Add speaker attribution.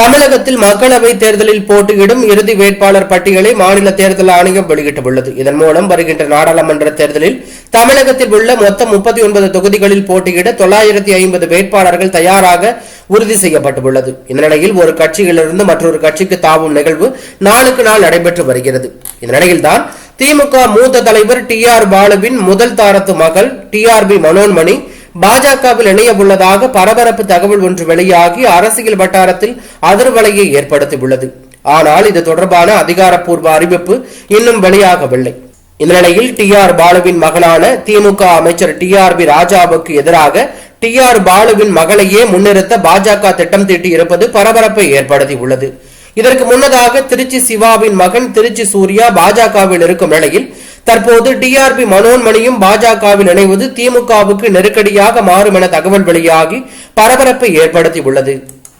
Speaker 1: தமிழகத்தில் மக்களவை தேர்தலில் போட்டியிடும் இறுதி வேட்பாளர் பட்டியலை மாநில தேர்தல் ஆணையம் வெளியிட்டுள்ளது. இதன் மூலம் வருகின்ற நாடாளுமன்ற தேர்தலில் தமிழகத்தில் உள்ள மொத்தம் முப்பத்தி ஒன்பது தொகுதிகளில் போட்டியிட தொள்ளாயிரத்தி ஐம்பது வேட்பாளர்கள் தயாராக உறுதி செய்யப்பட்டுள்ளது. இந்த நிலையில் ஒரு கட்சியிலிருந்து மற்றொரு கட்சிக்கு தாவும் நிகழ்வு நாளுக்கு நாள் நடைபெற்று வருகிறது. இந்த நிலையில்தான் திமுக மூத்த தலைவர் டி ஆர் பாலுவின் முதல் தாரத்து மகள் டி ஆர் பி மனோன்மணி பாஜகவில் இணைய உள்ளதாக பரபரப்பு தகவல் ஒன்று வெளியாகி அரசியல் வட்டாரத்தில் அதிர்வலையை ஏற்படுத்தியுள்ளது. ஆனால் இது தொடர்பான அதிகாரப்பூர்வ அறிவிப்பு இன்னும் வெளியாகவில்லை. இந்த நிலையில் டி ஆர் பாலுவின் மகனான திமுக அமைச்சர் டி ஆர் பி ராஜாவுக்கு எதிராக டி ஆர் பாலுவின் மகளையே முன்னிறுத்த பாஜக திட்டம் தீட்டி இருப்பது பரபரப்பை ஏற்படுத்தியுள்ளது. இதற்கு முன்னதாக திருச்சி சிவாவின் மகன் திருச்சி சூர்யா பாஜகவில் இருக்கும் நிலையில் தற்போது டிஆர்பி மனோன்மணியும் பாஜகவில் இணைவது திமுகவுக்கு நெருக்கடியாக மாறும் என தகவல் வெளியாகி பரபரப்பை ஏற்படுத்தியுள்ளது.